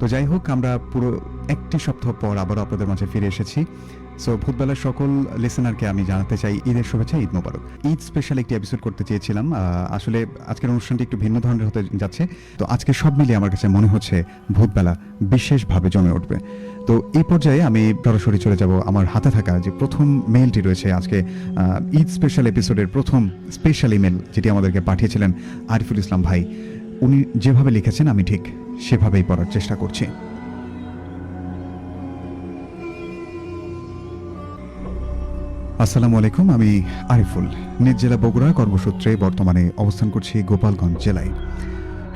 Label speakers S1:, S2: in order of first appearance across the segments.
S1: তো যাই হোক, আমরা পুরো একটি সপ্তাহ পর আবারও আপনাদের মাঝে ফিরে এসেছি। সো ভূতবেলার সকল লিসেনারকে আমি জানাতে চাই ঈদের শুভেচ্ছা, ঈদ মোবারক। ঈদ স্পেশাল একটি এপিসোড করতে চেয়েছিলাম। আসলে আজকের অনুষ্ঠানটি একটু ভিন্ন ধরনের হতে যাচ্ছে। তো আজকে সব মিলিয়ে আমার কাছে মনে হচ্ছে ভূতবেলা বিশেষভাবে জমে উঠবে। তো এই পর্যায়ে আমি সরাসরি চলে যাব আমার হাতে থাকা যে প্রথম মেইলটি রয়েছে আজকে ঈদ স্পেশাল এপিসোডের প্রথম স্পেশাল ইমেল যেটি আমাদেরকে পাঠিয়েছিলেন আরিফুল ইসলাম ভাই। উনি যেভাবে লিখেছেন, আমি ঠিক সেভাবেই পড়ার চেষ্টা করছি। আসসালামু আলাইকুম, আমি আরিফুল। নিজ জেলা বগুড়া কর্মসূত্রে বর্তমানে অবস্থান করছি গোপালগঞ্জ জেলায়।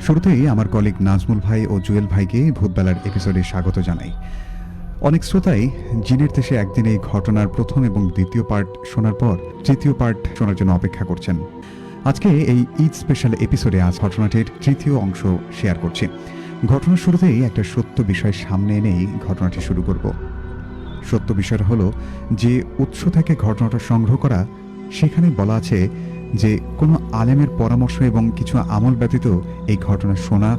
S1: শুরুতেই আমার কলিগ নাজমুল ভাই ও জুয়েল ভাইকে ভূতবেলার এপিসোডে স্বাগত জানাই। অনেক শ্রোতাই জিনের দেশে একদিন এই ঘটনার প্রথম এবং দ্বিতীয় পার্ট শোনার পর তৃতীয় পার্ট শোনার জন্য অপেক্ষা করছেন। আজকে এই ঈদ স্পেশাল এপিসোডে আজ ঘটনাটির তৃতীয় অংশ শেয়ার করছি। ঘটনার শুরুতেই একটা সত্য বিষয় সামনে এনেই ঘটনাটি শুরু করব। সত্য বিষয়টা হলো যে উৎস থেকে ঘটনাটা সংগ্রহ করা, সেখানে বলা আছে যে কোনো আলেমের পরামর্শ এবং কিছু আমল ব্যতীত এই ঘটনা শোনা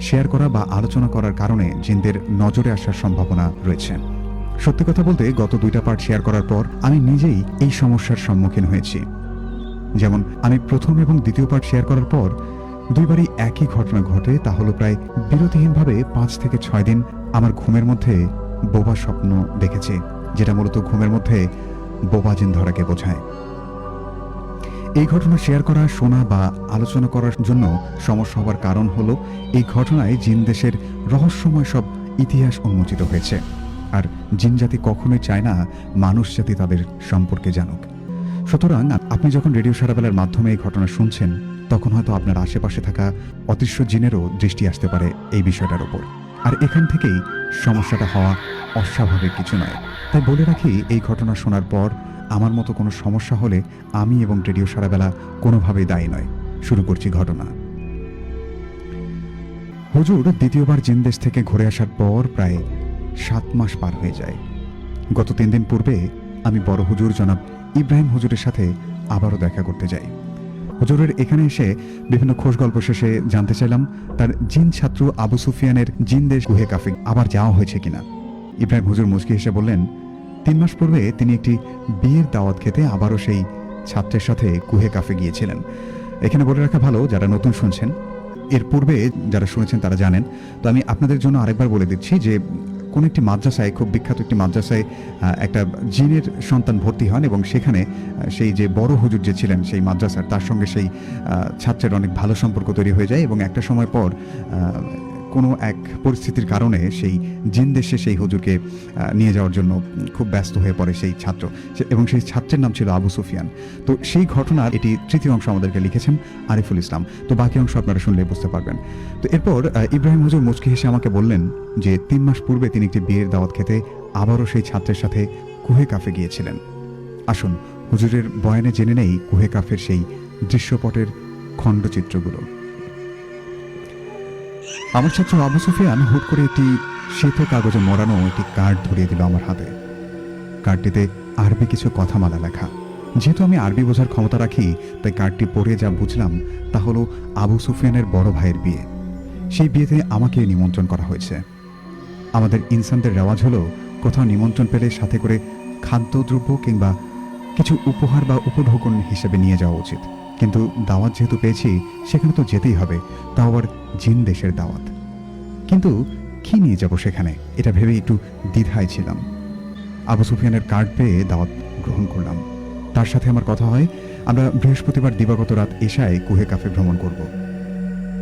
S1: শেয়ার করা বা আলোচনা করার কারণে জিনদের নজরে আসার সম্ভাবনা রয়েছে। সত্যি কথা বলতে গত দুইটা পার্ট শেয়ার করার পর আমি নিজেই এই সমস্যার সম্মুখীন হয়েছি। যেমন, আমি প্রথম এবং দ্বিতীয় পার্ট শেয়ার করার পর দুইবারই একই ঘটনা ঘটে, তা হলো প্রায় বিরতিহীনভাবে পাঁচ থেকে ছয় দিন আমার ঘুমের মধ্যে বোবা স্বপ্ন দেখেছি, যেটা মূলত ঘুমের মধ্যে বোবা জিন ধরাকে বোঝায়। এই ঘটনা শেয়ার করা, শোনা বা আলোচনা করার জন্য সমস্যা হওয়ার কারণ হলো, এই ঘটনায় জিন দেশের রহস্যময় সব ইতিহাস উন্মোচিত হয়েছে। আর জিন জাতি কখনোই চায় না মানুষ জাতি তাদের সম্পর্কে জানুক। সুতরাং আপনি যখন রেডিও সারাবেলার মাধ্যমে এই ঘটনা শুনছেন, তখন হয়তো আপনার আশেপাশে থাকা অদৃশ্য জিনেরও দৃষ্টি আসতে পারে এই বিষয়টার ওপর। আর এখান থেকেই সমস্যাটা হওয়া অস্বাভাবিক কিছু নয়। তাই বলে রাখি, এই ঘটনা শোনার পর আমার মতো কোনো সমস্যা হলে আমি এবং রেডিও সারাবেলা কোনোভাবেই দায়ী নয়। শুরু করছি ঘটনা। হুজুর দ্বিতীয়বার জিনদেশ থেকে ঘুরে আসার পর প্রায় সাত মাস পার হয়ে যায়। গত তিন দিন পূর্বে আমি বড় হুজুর জনাব ইব্রাহিম হুজুরের সাথে আবারও দেখা করতে যাই। হুজুরের এখানে এসে বিভিন্ন খোশ গল্প শেষে জানতে চাইলাম, তার জিন ছাত্র আবু সুফিয়ানের জিন দেশ গুহে কাফে আবার যাওয়া হয়েছে কিনা? ইব্রাহিম হুজুর মুচকি হেসে বললেন, তিন মাস পূর্বে তিনি একটি বিয়ের দাওয়াত খেতে আবারও সেই ছাত্রের সাথে কুহে কাফে গিয়েছিলেন। এখানে বলে রাখা ভালো, যারা নতুন শুনছেন, এর পূর্বে যারা শুনেছেন তারা জানেন। তো আমি আপনাদের জন্য আরেকবার বলে দিচ্ছি যে কোন একটি মাদ্রাসায়, খুব বিখ্যাত একটি মাদ্রাসায় একটা জিনের সন্তান ভর্তি হন এবং সেখানে সেই যে বড় হুজুর যে ছিলেন সেই মাদ্রাসার, তার সঙ্গে সেই ছাত্রের অনেক ভালো সম্পর্ক তৈরি হয়ে যায় এবং একটা সময় পর কোনো এক পরিস্থিতির কারণে সেই জিন দেশে সেই হুজুরকে নিয়ে যাওয়ার জন্য খুব ব্যস্ত হয়ে পড়ে সেই ছাত্র। এবং সেই ছাত্রের নাম ছিল আবু সুফিয়ান। তো সেই ঘটনার এটি তৃতীয় অংশ আমাদেরকে লিখেছেন আরিফুল ইসলাম। তো বাকি অংশ আপনারা শুনলে বুঝতে পারবেন। তো এরপর ইব্রাহিম হুজুর মুচকি হেসে আমাকে বললেন যে, তিন মাস পূর্বে তিনি একটি বিয়ের দাওয়াত খেতে আবারও সেই ছাত্রের সাথে কুহে কাফে গিয়েছিলেন। আসুন, হুজুরের বয়ানে জেনে নেই কুহে কাফের সেই দৃশ্যপটের খণ্ডচিত্রগুলো। আমার ছাত্র আবু সুফিয়ান হুট করে একটি শ্বেত কাগজে মোড়ানো একটি কার্ড ধরিয়ে দিল আমার হাতে। কার্ডটিতে আরবি কিছু কথামালা লেখা। যেহেতু আমি আরবি বোঝার ক্ষমতা রাখি, তাই কার্ডটি পড়ে যা বুঝলাম তা হলো আবু সুফিয়ানের বড় ভাইয়ের বিয়ে। সেই বিয়েতে আমাকে নিমন্ত্রণ করা হয়েছে। আমাদের ইনসানদের রেওয়াজ হলো, কোথাও নিমন্ত্রণ পেলে সাথে করে খাদ্যদ্রব্য কিংবা কিছু উপহার বা উপঢৌকন হিসেবে নিয়ে যাওয়া উচিত। কিন্তু দাওয়াত যেহেতু পেয়েছি, সেখানে তো যেতেই হবে। তাও আবার জিন দেশের দাওয়াত। কিন্তু কি নিয়ে যাব সেখানে? এটা ভেবে একটু দ্বিধায় ছিলাম। আবু সুফিয়ানের কার্ড পেয়ে দাওয়াত গ্রহণ করলাম। তার সাথে আমার কথা হয়, আমরা বৃহস্পতিবার দিবাগত রাত এশায় কুহে কাফে ভ্রমণ করব।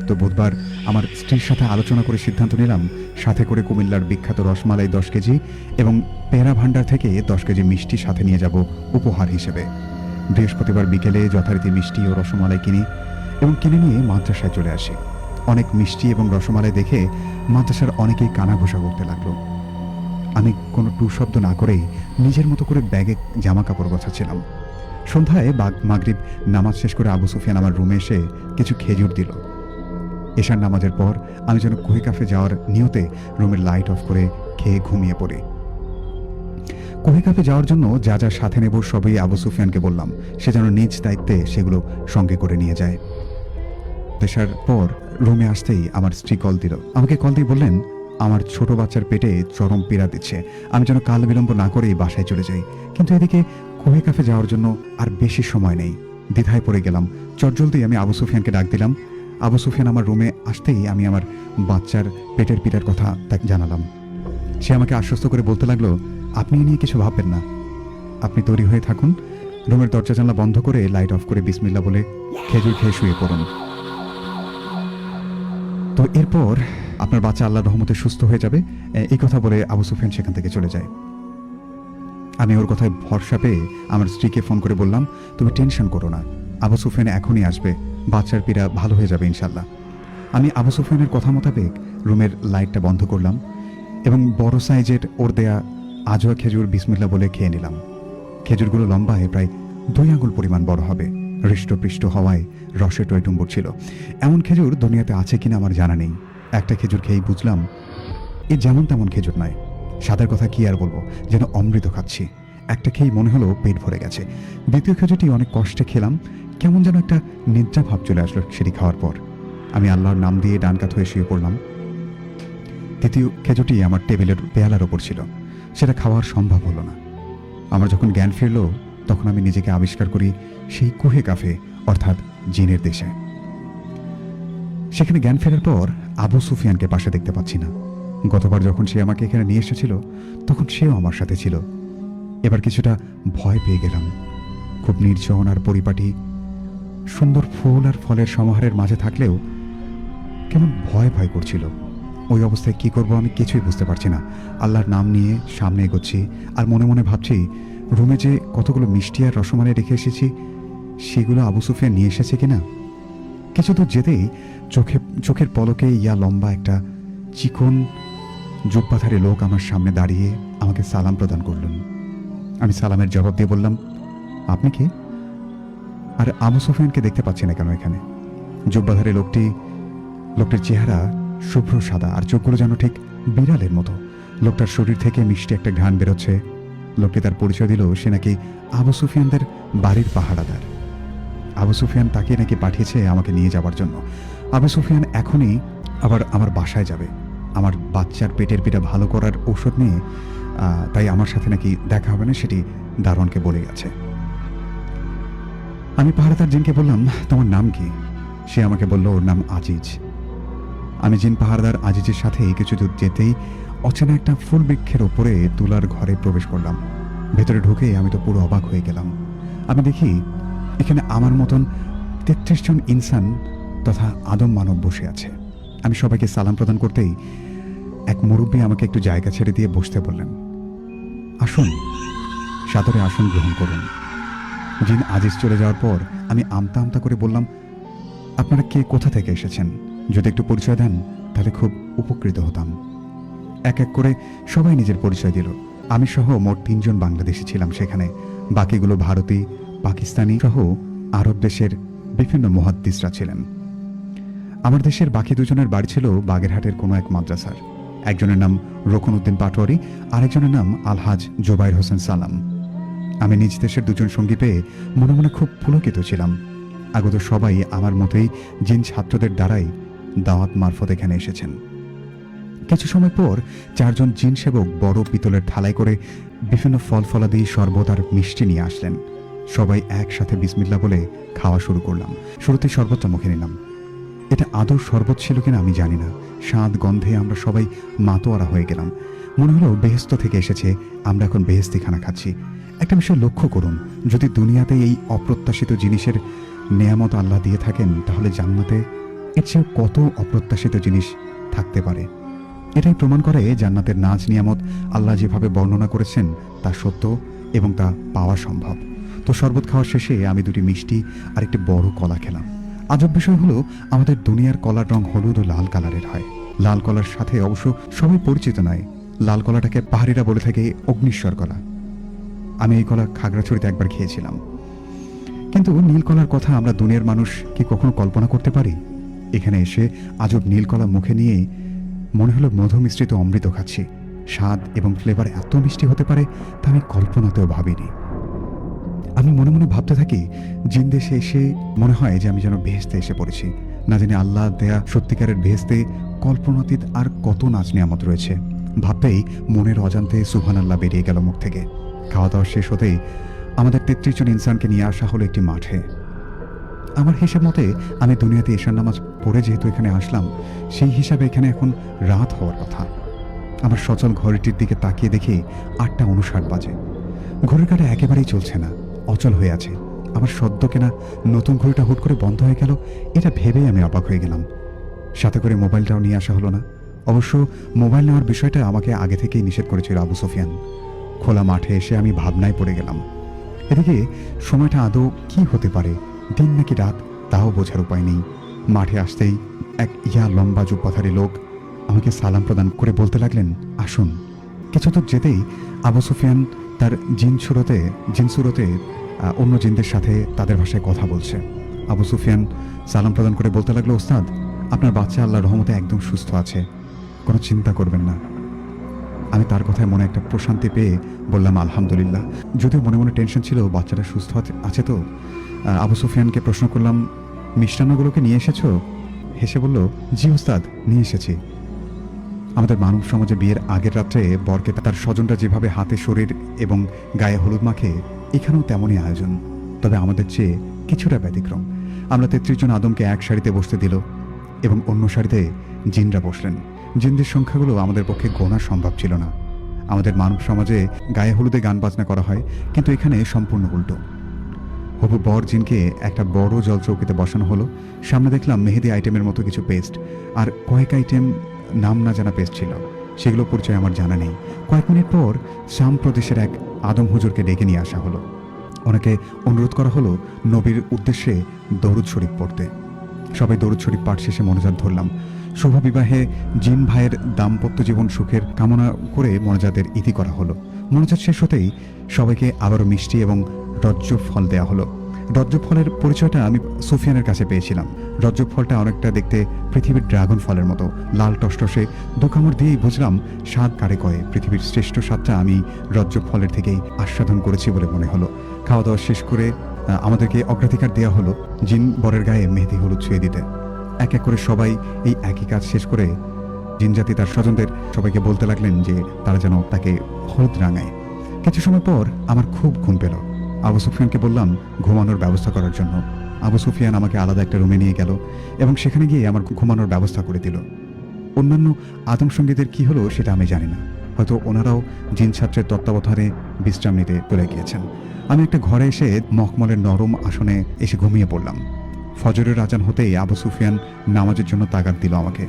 S1: তো বুধবার আমার স্ত্রীর সাথে আলোচনা করে সিদ্ধান্ত নিলাম, সাথে করে কুমিল্লার বিখ্যাত রসমালাই দশ কেজি এবং পেয়ারা ভাণ্ডার থেকে দশ কেজি মিষ্টি সাথে নিয়ে যাব উপহার হিসেবে। বৃহস্পতিবার বিকেলে যথারীতি মিষ্টি ও রসমালাই কিনি এবং কিনে নিয়ে মাদ্রাসায় চলে আসি। অনেক মিষ্টি এবং রসমালাই দেখে মাদ্রাসার অনেকেই কানাঘোষা করতে লাগল। আমি কোনো টু শব্দ না করেই নিজের মতো করে ব্যাগে জামা কাপড় গোছাচ্ছিলাম। সন্ধ্যায় বাগ মাগরিব নামাজ শেষ করে আবু সুফিয়ান আমার রুমে এসে কিছু খেজুর দিল। এশার নামাজের পর আমি যেন কুহি কাফে যাওয়ার নিয়তে রুমের লাইট অফ করে খেয়ে ঘুমিয়ে পড়ি। কুহি কাফে যাওয়ার জন্য যা যা সাথে নেব সবই আবু সুফিয়ানকে বললাম। সে যেন নিজ দায়িত্বে সেগুলো সঙ্গে করে নিয়ে যায়। পেশার পর রুমে আসতেই আমার স্ত্রী কল দিল। আমাকে কল দিয়ে বললেন, আমার ছোট বাচ্চার পেটে চরম পীড়া দিচ্ছে। আমি যেন কাল বিলম্ব না করেই বাসায় চলে যাই। কিন্তু এদিকে কুহে কাফে যাওয়ার জন্য আর বেশি সময় নেই। দ্বিধায় পড়ে গেলাম। চটজলদি আমি আবু সুফিয়ানকে ডাক দিলাম। আবু সুফিয়ান আমার রুমে আসতেই আমি আমার বাচ্চার পেটের পীড়ার কথা জানালাম। সে আমাকে আশ্বস্ত করে বলতে লাগল আপনি নিয়ে কিছু ভাববেন না। আপনি তৈরি হয়ে থাকুন। রুমের দরজা জানলা বন্ধ করে লাইট অফ করে বিসমিল্লা বলে খেজুর খেয়ে শুয়ে পড়ুন। তো এরপর আপনার বাচ্চা আল্লাহর রহমতে সুস্থ হয়ে যাবে। এই কথা বলে আবু সুফিয়ান সেখান থেকে চলে যায়। আমি ওর কথায় ভরসা পেয়ে আমার স্ত্রীকে ফোন করে বললাম, তুমি টেনশন করো না। আবু সুফিয়ান এখনই আসবে। বাচ্চার পীড়া ভালো হয়ে যাবে ইনশাল্লাহ আমি আবু সুফিয়ানের কথা মোতাবেক রুমের লাইটটা বন্ধ করলাম এবং বড় সাইজের ওর দেয়া আজোয়া খেজুর বিসমিল্লা বলে খেয়ে নিলাম। খেজুরগুলো লম্বায় প্রায় দুই আঙুল পরিমাণ বড় হবে। হৃষ্টপৃষ্ট হওয়ায় রসে টয়টুম্বর ছিল। এমন খেজুর দুনিয়াতে আছে কিনা আমার জানা নেই। একটা খেজুর খেয়েই বুঝলাম, এ যেমন তেমন খেজুর নয়। স্বাদের কথা কি আর বলব, যেন অমৃত খাচ্ছি। একটা খেয়েই মনে হলো পেট ভরে গেছে। দ্বিতীয় খেজুরটি অনেক কষ্টে খেলাম, কেমন যেন একটা নিদ্রা ভাব চলে আসলো সেটি খাওয়ার পর। আমি আল্লাহর নাম দিয়ে ডান কাত হয়ে শুয়ে পড়লাম। তৃতীয় খেজুরটি আমার টেবিলের পেয়ালার ওপর ছিল। সেটা খাওয়ার সম্ভব হলো না। আমার যখন জ্ঞান ফিরল, তখন আমি নিজেকে আবিষ্কার করি সেই কুহে কাফে, অর্থাৎ জিনের দেশে। সেখানে জ্ঞান ফেরার পর আবু সুফিয়ানকে পাশে দেখতে পাচ্ছি না। গতবার যখন সে আমাকে এখানে নিয়ে এসেছিল, তখন সেও আমার সাথে ছিল। এবার কিছুটা ভয় পেয়ে গেলাম। খুব নির্জন আর পরিপাটি, সুন্দর ফুল আর ফলের সমাহারের মাঝে থাকলেও কেমন ভয় ভয় করছিল। ওই অবস্থায় কি করব আমি কিছুই বুঝতে পারছি না। আল্লাহর নাম নিয়ে সামনে এগোচ্ছি আর মনে মনে ভাবছি, রুমে যে কতগুলো মিষ্টি আর রসমালাই রেখে এসেছি, সেগুলো আবু সুফিয়া নিয়ে এসেছে কিনা? কিছু দূর যেতেই চোখে, চোখের পলকে ইয়া লম্বা একটা চিকন জুব্বাধারী লোক আমার সামনে দাঁড়িয়ে আমাকে সালাম প্রদান করলেন। আমি সালামের জবাব দিয়ে বললাম, আপনি কে? আর আবু সুফিয়ানকে দেখতে পাচ্ছি না কেন এখানে। জুব্বাধারী লোকটি, লোকটির চেহারা শুভ্র সাদা আর চোখগুলো যেন ঠিক বিড়ালের মতো। লোকটার শরীর থেকে মিষ্টি একটা ঘ্রাণ বেরোচ্ছে। লোকটি তার পরিচয় দিল, সে নাকি আবু সুফিয়ানদের বাড়ির পাহারাদার। আবু সুফিয়ান তাকে নাকি পাঠিয়েছে আমাকে নিয়ে যাওয়ার জন্য। আবু সুফিয়ান এখনই আবার আমার বাসায় যাবে। আমার বাচ্চার পেটের পিঠা ভালো করার ঔষধ নিয়ে তাই আমার সাথে নাকি দেখা হবে না সেটি দারোয়ানকে বলে গেছে। আমি পাহারাদার জিনকে বললাম, তোমার নাম কি? সে আমাকে বলল, ওর নাম আজিজ। আমি জিন পাহারাদার আজিজের সাথে কিছু দূর যেতেই অচেনা একটা ফুল বৃক্ষের ওপরে তুলার ঘরে প্রবেশ করলাম। ভেতরে ঢুকে আমি তো পুরো অবাক হয়ে গেলাম। আমি দেখি এখানে আমার মতন তেত্রিশ জন ইনসান তথা আদম মানব বসে আছে। আমি সবাইকে সালাম প্রদান করতেই এক মুরব্বী আমাকে একটু জায়গা ছেড়ে দিয়ে বসতে বললেন, আসুন, সাদরে আসন গ্রহণ করুন। জিন আজিজ চলে যাওয়ার পর আমি আমতা আমতা করে বললাম, আপনারা কে, কোথা থেকে এসেছেন? যদি একটু পরিচয় দেন, তাহলে খুব উপকৃত হতাম। এক এক করে সবাই নিজের পরিচয় দিল। আমি সহ মোট তিনজন বাংলাদেশি ছিলাম সেখানে। বাকিগুলো ভারতী, পাকিস্তানি সহ আরব দেশের বিভিন্ন মহাদ্দিসরা ছিলেন। আমার দেশের বাকি দুজনের বাড়ি ছিল বাগেরহাটের কোনো এক মাদ্রাসার। একজনের নাম রোকন উদ্দিন পাটোয়ারি, আরেকজনের নাম আলহাজ জোবাইর হোসেন সালাম। আমি নিজ দেশের দুজন সঙ্গী পেয়ে মনে মনে খুব পুলকিত ছিলাম। আগত সবাই আমার মতোই জিন ছাত্রদের দ্বারাই দাওয়াত মারফত এখানে এসেছেন। কিছু সময় পর চারজন জিন সেবক বড় পিতলের থালায় করে বিভিন্ন ফল ফলাদি শরবত আর মিষ্টি নিয়ে আসলেন। সবাই একসাথে বিসমিল্লা বলে খাওয়া শুরু করলাম। শুরুতে শরবতটা মুখে নিলাম। এটা আদৌ শরবত ছিল কিনা আমি জানি না। স্বাদ, গন্ধে আমরা সবাই মাতোয়ারা হয়ে গেলাম। মনে হলো বেহেস্ত থেকে এসেছে, আমরা এখন বেহেস্তি খানা খাচ্ছি। একটা বিষয় লক্ষ্য করুন, যদি দুনিয়াতে এই অপ্রত্যাশিত জিনিসের নেয়ামত আল্লাহ দিয়ে থাকেন, তাহলে জান্নাতে এর চেয়েও কত অপ্রত্যাশিত জিনিস থাকতে পারে? এটাই প্রমাণ করে জান্নাতের নাচ নিয়ামত আল্লাহ যেভাবে বর্ণনা করেছেন, তা সত্য এবং তা পাওয়া সম্ভব। তো শরবত খাওয়ার শেষে আমি দুটি মিষ্টি আর একটি বড় কলা খেলাম। আজব বিষয় হলো, আমাদের দুনিয়ার কলার রং হলুদ ও লাল কালারের হয়। লাল কলার সাথে অবশ্য সবাই পরিচিত নয়। লাল কলাটাকে পাহাড়িরা বলে থাকে অগ্নিশ্বর কলা। আমি এই কলা খাগড়াছড়িতে একবার খেয়েছিলাম। কিন্তু নীল কলার কথা আমরা দুনিয়ার মানুষ কি কখনো কল্পনা করতে পারি? এখানে এসে আজব নীলকলা মুখে নিয়ে মনে হলো মধু মিশ্রিত অমৃত খাচ্ছি। স্বাদ এবং ফ্লেভার এত মিষ্টি হতে পারে তা আমি কল্পনাতেও ভাবিনি। আমি মনে মনে ভাবতে থাকি, জিন দেশে এসে মনে হয় যে আমি যেন বেহেস্তে এসে পড়েছি। না জানি আল্লাহ, দেয়া, সত্যিকারের বেহেস্তে কল্পনাতীত আর কত নাচ নিয়ামত রয়েছে। ভাবতেই মনের অজান্তে সুহান আল্লাহ বেরিয়ে গেল মুখ থেকে। খাওয়া দাওয়া শেষ হতেই আমাদের তেত্রিশ জন ইনসানকে নিয়ে আসা হলো একটি মাঠে। আমার হিসাব মতে, আমি দুনিয়াতে ঈশান নামাজ পড়ে যেহেতু এখানে আসলাম, সেই হিসাবে এখানে এখন রাত হওয়ার কথা। আমার সচল ঘড়িটির দিকে তাকিয়ে দেখি আটটা উনষাট বাজে। ঘড়ির কাটা একেবারেই চলছে না, অচল হয়ে আছে। আমার সদ্য কেনা নতুন ঘড়িটা হুট করে বন্ধ হয়ে গেল, এটা ভেবেই আমি অবাক হয়ে গেলাম। সাথে করে মোবাইলটাও নিয়ে আসা হলো না। অবশ্য মোবাইল নেওয়ার বিষয়টা আমাকে আগে থেকেই নিষেধ করেছিল আবু সোফিয়ান। খোলা মাঠে এসে আমি ভাবনায় পড়ে গেলাম। এদিকে সময়টা আদৌ কি হতে পারে? দিন নাকি রাত, তাও বোঝার উপায় নেই। মাঠে আসতেই এক ইয়া লম্বা জুব্বাধারী লোক আমাকে সালাম প্রদান করে বলতে লাগলেন, আসুন। কিছু দূর যেতেই আবু সুফিয়ান তার জিন সুরতে জিন সুরতে অন্য জিনদের সাথে তাদের ভাষায় কথা বলছে। আবু সুফিয়ান সালাম প্রদান করে বলতে লাগল, ওস্তাদ, আপনার বাচ্চা আল্লাহ রহমতে একদম সুস্থ আছে। কোনো চিন্তা করবেন না। আমি তার কথায় মনে একটা প্রশান্তি পেয়ে বললাম, আলহামদুলিল্লাহ। যদিও মনে মনে টেনশন ছিল, বাচ্চাটা সুস্থ আছে- তো আবু সুফিয়ানকে প্রশ্ন করলাম, মিষ্টান্নগুলোকে নিয়ে এসেছ? হেসে বলল, জি ওস্তাদ নিয়ে এসেছি। আমাদের মানব সমাজে বিয়ের আগের রাত্রে বরকে তার স্বজনরা যেভাবে হাতে শরীর এবং গায়ে হলুদ মাখে, এখানেও তেমনই আয়োজন। তবে আমাদের চেয়ে কিছুটা ব্যতিক্রম। আমরা তেত্রিশ জন আদমকে এক সারিতে বসতে দিল এবং অন্য সারিতে জিনরা বসলেন। জিনদের সংখ্যাগুলো আমাদের পক্ষে গোনা সম্ভব ছিল না। আমাদের মানব সমাজে গায়ে হলুদে গান বাজনা করা হয়, কিন্তু এখানে সম্পূর্ণ উল্টো। হবু বর জিনকে একটা বড় জল চৌকিতে বসানো হলো। সামনে দেখলাম মেহেদি আইটেমের মতো কিছু পেস্ট। আর কয়েক আইটেম নাম না জানা পেস্ট ছিল। সেগুলো পরিচয় আমার জানা নেই। কয়েক মিনিট পর শাম প্রদেশের এক আদম হুজুরকে ডেকে নিয়ে আসা হলো। ওনাকে অনুরোধ করা হলো নবীর উদ্দেশ্যে দরুদ শরীফ পড়তে। সবাই দরুদ শরীফ পাঠ শেষে মনোজাত ধরলাম। শুভ বিবাহে জিন ভাইয়ের দাম্পত্য জীবন সুখের কামনা করে মনোজাতের ইতি করা হলো। মনোজাত শেষ হতেই সবাইকে আবারও মিষ্টি এবং রজ্জ ফল দেওয়া হলো। রজ্জ ফলের পরিচয়টা আমি সুফিয়ানের কাছে পেয়েছিলাম। রজ্জ ফলটা অনেকটা দেখতে পৃথিবীর ড্রাগন ফলের মতো। লাল টসটসে দু কামড় দিয়েই বুঝলাম স্বাদ কারে কয়ে। পৃথিবীর শ্রেষ্ঠ স্বাদটা আমি রজ্জ ফলের থেকেই আস্বাদন করেছি বলে মনে হলো। খাওয়া দাওয়া শেষ করে আমাদেরকে অগ্রাধিকার দেওয়া হলো। জিন বরের গায়ে মেহেদি হলুদ ছুঁয়ে দিতে। এক এক করে সবাই এই একই কাজ শেষ করে জিনজাতি তার স্বজনদের সবাইকে বলতে লাগলেন যে তারা যেন তাকে হলুদ রাঙায়। কিছু সময় পর আমার খুব ঘুম পেল। আবু সুফিয়ানকে বললাম ঘুমানোর ব্যবস্থা করার জন্য। আবু সুফিয়ান আমাকে আলাদা একটা রুমে নিয়ে গেল এবং সেখানে গিয়ে আমার ঘুমানোর ব্যবস্থা করে দিল। অন্যান্য আদমসঙ্গীদের কি হলো সেটা আমি জানি না। হয়তো ওনারাও জিন ছাত্রের তত্ত্বাবধানে বিশ্রাম নিতে চলে গিয়েছেন। আমি একটা ঘরে এসে মখমলের নরম আসনে এসে ঘুমিয়ে পড়লাম। ফজরের আজান হতেই আবু সুফিয়ান নামাজের জন্য তাগাদ দিল আমাকে।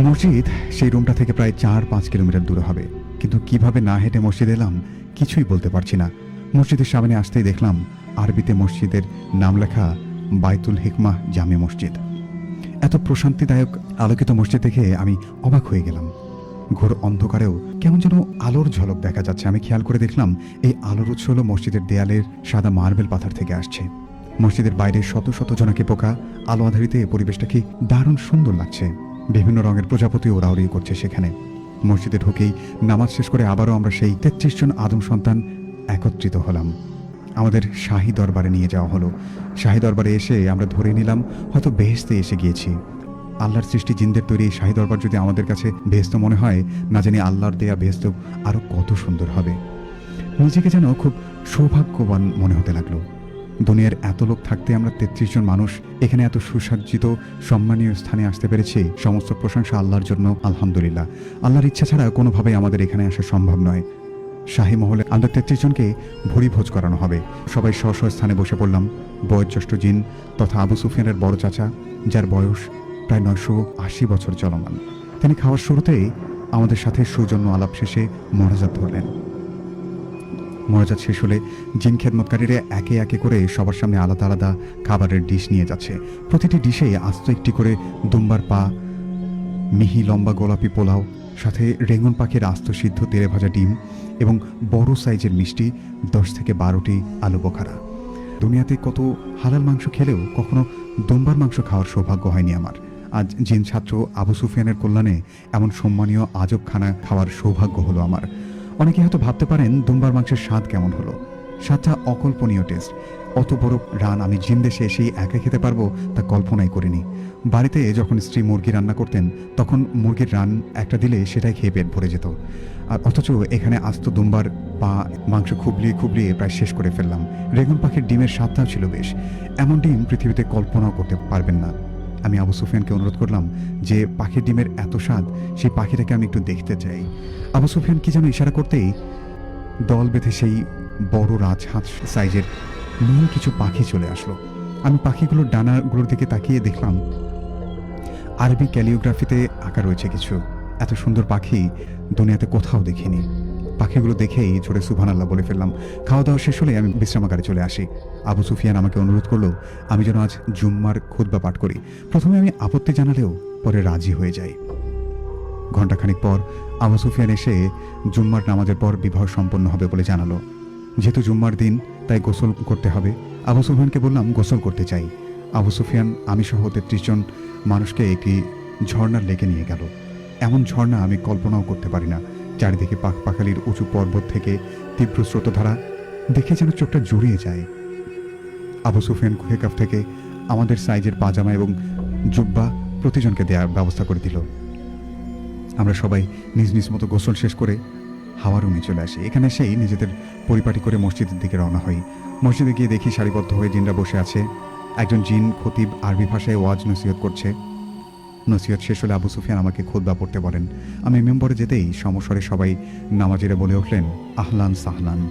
S1: মসজিদ সেই রুমটা থেকে প্রায় চার পাঁচ কিলোমিটার দূরে হবে। কিন্তু কীভাবে না হেঁটে মসজিদ এলাম, কিছুই বলতে পারছি না। মসজিদের সামনে আসতেই দেখলাম, আরবিতে মসজিদের নাম লেখা বাইতুল হিকমাহ জামে মসজিদ। এত প্রশান্তিদায়ক আলোকিত মসজিদ দেখে আমি অবাক হয়ে গেলাম। ঘোর অন্ধকারেও কেমন যেন আলোর ঝলক দেখা যাচ্ছে। আমি খেয়াল করে দেখলাম, এই আলোর উৎস হলো মসজিদের দেয়ালের সাদা মার্বেল পাথর থেকে আসছে। মসজিদের বাইরে শত শত জনাকে পোকা, আলো আধারিতে পরিবেশটা কি দারুণ সুন্দর লাগছে। বিভিন্ন রঙের প্রজাপতি ওরাওরি করছে সেখানে। মসজিদে ঢুকেই নামাজ শেষ করে আবারও আমরা সেই তেত্রিশ জন আদম সন্তান একত্রিত হলাম। আমাদের শাহী দরবারে নিয়ে যাওয়া হলো। শাহী দরবারে এসে আমরা ধরে নিলাম, হয়তো বেহেস্তে এসে গিয়েছি। আল্লাহর সৃষ্টি জিনদের তৈরি শাহী দরবার যদি আমাদের কাছে বেহেস্ত মনে হয়, না জানি আল্লাহর দেয়া বেহেস্ত আরও কত সুন্দর হবে। নিজেকে যেন খুব সৌভাগ্যবান মনে হতে লাগল। দুনিয়ার এত লোক থাকতে আমরা তেত্রিশ জন মানুষ, এখানে এত সুসজ্জিত, সম্মানীয় স্থানে আসতে পেরেছি, সমস্ত প্রশংসা আল্লাহর জন্য, আলহামদুলিল্লাহ। আল্লাহর ইচ্ছা ছাড়া কোনোভাবেই আমাদের এখানে আসা সম্ভব নয়। শাহী মহলে আমরা তেত্রিশ জনকে ভরি ভোজ করানো হবে। সবাই স্ব স্ব স্থানে বসে পড়লাম। বয়োজ্যেষ্ঠ জিন তথা আবু সুফিয়ানের বড় চাচা, যার বয়স প্রায় নয়শো আশি বছর চলমান। তিনি খাওয়ার শুরুতেই আমাদের সাথে সৌজন্য আলাপ শেষে মনোজাত ধরলেন। মনোজাত শেষ হলে জিন খেদমতকারীরা একে একে করে সবার সামনে আলাদা আলাদা খাবারের ডিশ নিয়ে যাচ্ছে। প্রতিটি ডিশে আস্ত একটি করে দুম্বার পা, মিহি লম্বা গোলাপি পোলাও, সাথে রেঙ্গন পাখির আস্ত সিদ্ধ তেলে ভাজা ডিম এবং বড় সাইজের মিষ্টি, দশ থেকে বারোটি আলু বোখারা। দুনিয়াতে কত হালাল মাংস খেলেও কখনো দুম্বার মাংস খাওয়ার সৌভাগ্য হয়নি আমার। আজ জিন ছাত্র আবু সুফিয়ানের কল্যাণে এমন সম্মানীয় আজব খানা খাওয়ার সৌভাগ্য হলো আমার। অনেকে হয়তো ভাবতে পারেন দুম্বার মাংসের স্বাদ কেমন হলো। স্বাদটা অকল্পনীয় টেস্ট অত বড় রান আমি জিন দেশে এসেই একা খেতে পারব তা কল্পনাই করিনি। বাড়িতে যখন স্ত্রী মুরগি রান্না করতেন, তখন মুরগির রান একটা দিলে সেটাই খেয়ে পেট ভরে যেত। আর অথচ এখানে আস্ত দুম্বার পা, মাংস খুবলিয়ে খুবলিয়ে প্রায় শেষ করে ফেললাম। রেগুন পাখির ডিমের স্বাদটাও ছিল বেশ। এমন ডিম পৃথিবীতে কল্পনাও করতে পারবেন না। আমি আবু সুফিয়ানকে অনুরোধ করলাম যে পাখির ডিমের এত স্বাদ, সেই পাখিটাকে আমি একটু দেখতে চাই। আবু সুফিয়ান কি যেন ইশারা করতেই দল বেঁধে সেই বড় রাজহাঁস সাইজের নীল কিছু পাখি চলে আসলো। আমি পাখিগুলোর ডানাগুলোর দিকে তাকিয়ে দেখলাম, আরবি ক্যালিওগ্রাফিতে আঁকা রয়েছে কিছু। এত সুন্দর পাখি দুনিয়াতে কোথাও দেখিনি। পাখিগুলো দেখেই জোরে সুবহান আল্লাহ বলে ফেললাম। খাওয়া দাওয়া শেষ হলে আমি বিশ্রামাগারে চলে আসি। আবু সুফিয়ান আমাকে অনুরোধ করল, আমি যেন আজ জুম্মার খুদ্া পাঠ করি। প্রথমে আমি আপত্তি জানালেও পরে রাজি হয়ে যাই। ঘণ্টাখানিক পর আবু সুফিয়ান এসে জুম্মার নামাজের পর বিবাহ সম্পন্ন হবে বলে জানালো। যেহেতু জুম্মার দিন, তাই গোসল করতে হবে। আবু সুফিয়ানকে বললাম, গোসল করতে চাই। আবু সুফিয়ান আমি সহ তেত্রিশ জন মানুষকে একটি ঝর্ণার লেগে নিয়ে গেল। এমন ঝর্ণা আমি কল্পনাও করতে পারি না। চারিদিকে পাখ পাখালির উঁচু পর্বত থেকে তীব্র স্রোতধারা দেখে যেন চোখটা জুড়িয়ে যায়। আবু সুফিয়ান কুহেকাফ থেকে আমাদের সাইজের পাজামা এবং জুব্বা প্রতিজনকে দেওয়ার ব্যবস্থা করে দিল। আমরা সবাই নিজ নিজ মতো গোসল শেষ করে হাওয়া রুমে চলে আসি। এখানে সেই নিজেদের পরিপাটি করে মসজিদের দিকে রওনা হই। মসজিদে গিয়ে দেখি সারিবদ্ধ হয়ে জিনরা বসে আছে। একজন জিন খতিব আরবি ভাষায় ওয়াজ নসিহত করছে। নসিহত শেষ হলে আবু সুফিয়ান আমাকে খোদবা পড়তে বলেন। আমি মেম্বরে যেতেই সমস্বরে সবাই নামাজিরা বলে উঠলেন, আহলান সাহলান।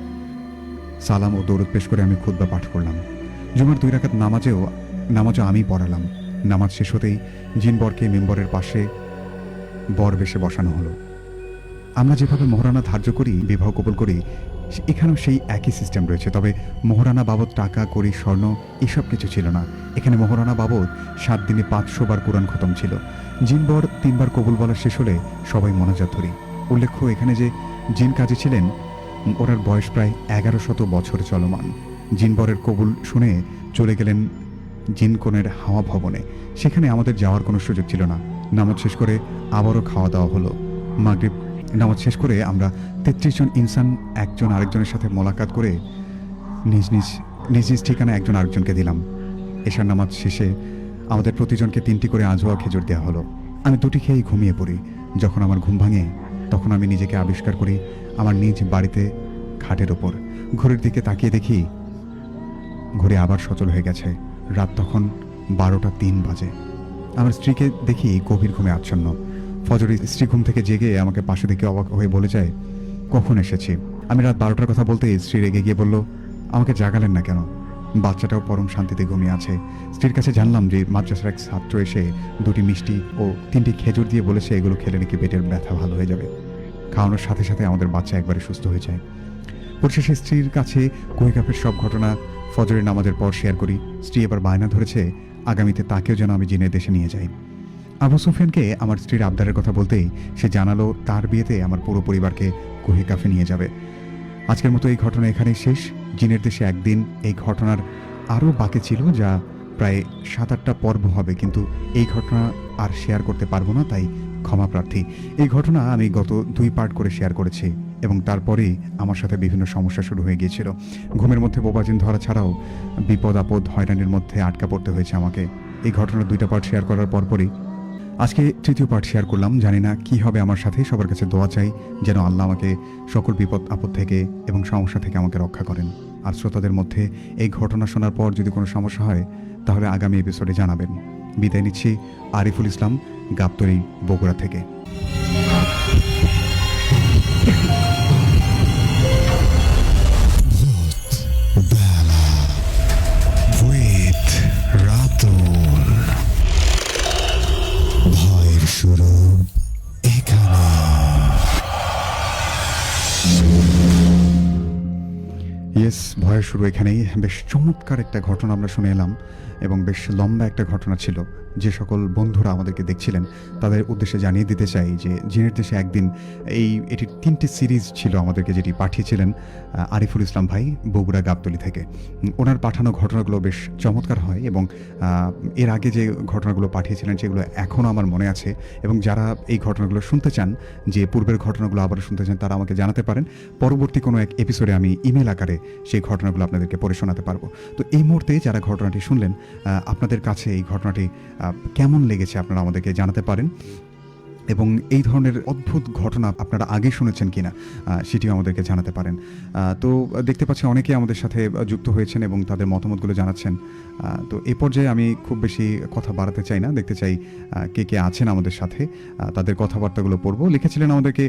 S1: সালাম ও দৌড় পেশ করে আমি খুদ্া পাঠ করলাম। জুমার দুই রাকাত নামাজেও, নামাজও আমি পড়ালাম। নামাজ শেষ হতেই জিন বরকে মেম্বরের পাশে বর বেশে বসানো হলো। আমরা যেভাবে মোহরানা ধার্য করি, বিবাহ কবুল করি এখানেও সেই একই সিস্টেম রয়েছে। তবে মোহরানা বাবদ টাকা করি স্বর্ণ এসব কিছু ছিল না। এখানে মোহরানা বাবদ সাত দিনে পাঁচশো বার কোরআন খতম ছিল। জিনবর তিনবার কবুল বলা শেষ হলে সবাই মনোজাত ধরি উল্লেখ্য এখানে যে জিন কাজে ছিলেন, ওনার বয়স প্রায় এগারো শত বছর চলমান। জিনবরের কবুল শুনে চলে গেলেন জিনকনের হাওয়া ভবনে। সেখানে আমাদের যাওয়ার কোনো সুযোগ ছিল না। নামাজ শেষ করে আবারও খাওয়া দাওয়া হলো। মাগরিব নামাজ শেষ করে আমরা তেত্রিশ জন ইনসান, একজন আরেকজনের সাথে মোলাকাত করে নিজ নিজ নিজ নিজ ঠিকানা একজন আরেকজনকে দিলাম। এশার নামাজ শেষে আমাদের প্রতিজনকে তিনটি করে আজোয়া খেজুর দেওয়া হলো। আমি দুটি খেয়েই ঘুমিয়ে পড়ি। যখন আমার ঘুম ভাঙে, তখন আমি নিজেকে আবিষ্কার করি আমার নিজ বাড়িতে খাটের ওপর ঘড়ির দিকে তাকিয়ে দেখি, ঘড়ি আবার সচল হয়ে গেছে। রাত তখন বারোটা তিন বাজে। আমার স্ত্রীকে দেখি গভীর ঘুমে আচ্ছন্ন। ফজরে স্ত্রী ঘুম থেকে জেগে আমাকে পাশে দেখে অবাক হয়ে বলে যায়, কখন এসেছি? আমি রাত বারোটার কথা বলতে স্ত্রী রেগে গিয়ে বলল, আমাকে জাগালেন না কেন? বাচ্চাটাও পরম শান্তিতে ঘুমিয়ে আছে। স্ত্রীর কাছে জানলাম যে মাদ্রাসার এক ছাত্র এসে দুটি মিষ্টি ও তিনটি খেজুর দিয়ে বলেছে, এগুলো খেলে নাকি পেটের ব্যথা ভালো হয়ে যাবে। খাওয়ানোর সাথে সাথে আমাদের বাচ্চা একবারে সুস্থ হয়ে যায়। পরিশেষে স্ত্রীর কাছে কুহিকাপের সব ঘটনা, ফজরের নামাজের পর শেয়ার করি। স্ত্রী এবার বায়না ধরেছে, আগামীতে তাকেও যেন আমি জিনের দেশে নিয়ে যাই। সুফিয়ানকে আমার স্ত্রীর আবদারের কথা বলতেই সে জানালো, তার বিয়েতে আমার পুরো পরিবারকে কুহিকাফে নিয়ে যাবে। আজকের মতো এই ঘটনা এখানেই শেষ। জিনের দেশে একদিন এই ঘটনার আরও বাকি ছিল যা প্রায় সাত আটটা পর্ব হবে, কিন্তু এই ঘটনা আর শেয়ার করতে পারব না, তাই ক্ষমা প্রার্থী। এই ঘটনা আমি গত দুই পার্ট করে শেয়ার করেছি এবং তারপরেই আমার সাথে বিভিন্ন সমস্যা শুরু হয়ে গিয়েছিল। ঘুমের মধ্যে বোবাজিন ধরা ছাড়াও বিপদ আপদ হয়রানির মধ্যে আটকা পড়তে হয়েছে আমাকে। এই ঘটনার দুইটা পার্ট শেয়ার করার পরপরই আজকে তৃতীয় পাঠ শেয়ার করলাম। জানি না কি হবে আমার সাথে। সবার কাছে দোয়া চাই যেন আল্লাহ আমাকে সকল বিপদ, আপদ থেকে এবং সমস্যা থেকে আমাকে রক্ষা করেন। আর শ্রোতাদের মধ্যে এই ঘটনা শোনার পর যদি কোনো সমস্যা হয়, তাহলে আগামী এপিসোডে জানাবেন। বিদায় নিচ্ছি আরিফুল ইসলাম গাবতরি বগুড়া থেকে।
S2: শুরু
S1: এখানেই। বেশ চমৎকার একটা ঘটনা আমরা শুনে এলাম এবং বেশ লম্বা একটা ঘটনা ছিল। যে সকল বন্ধুরা আমাদেরকে দেখছিলেন, তাদের উদ্দেশ্যে জানিয়ে দিতে চাই যে জিনের দেশে একদিন এই, এটির তিনটি সিরিজ ছিল আমাদেরকে যেটি পাঠিয়েছিলেন আরিফুল ইসলাম ভাই, বগুড়া গাবতলি থেকে। ওনার পাঠানো ঘটনাগুলো বেশ চমৎকার হয় এবং এর আগে যে ঘটনাগুলো পাঠিয়েছিলেন সেগুলো এখনও আমার মনে আছে এবং যারা এই ঘটনাগুলো শুনতে চান, যে পূর্বের ঘটনাগুলো আবার শুনতে চান তারা আমাকে জানাতে পারেন। পরবর্তী কোনো এক এপিসোডে আমি ইমেল আকারে সেই ঘটনাগুলো আপনাদেরকে পড়ে শোনাতে পারব। তো এই মুহূর্তে যারা ঘটনাটি শুনলেন আপনাদের কাছে এই ঘটনাটি কেমন লেগেছে আপনারা আমাদেরকে জানাতে পারেন। এবং এই ধরনের অদ্ভুত ঘটনা আপনারা আগে শুনেছেন কিনা সেটিও আমাদেরকে জানাতে পারেন। তো দেখতে পাচ্ছি অনেকেই আমাদের সাথে যুক্ত হয়েছেন এবং তাদের মতামতগুলো জানাচ্ছেন। তো এই পর্যায়ে আমি খুব বেশি কথা বাড়াতে চাই না। দেখতে চাই কে কে আছেন আমাদের সাথে তাদের কথাবার্তাগুলো পড়ব। লিখেছিলেন আমাদেরকে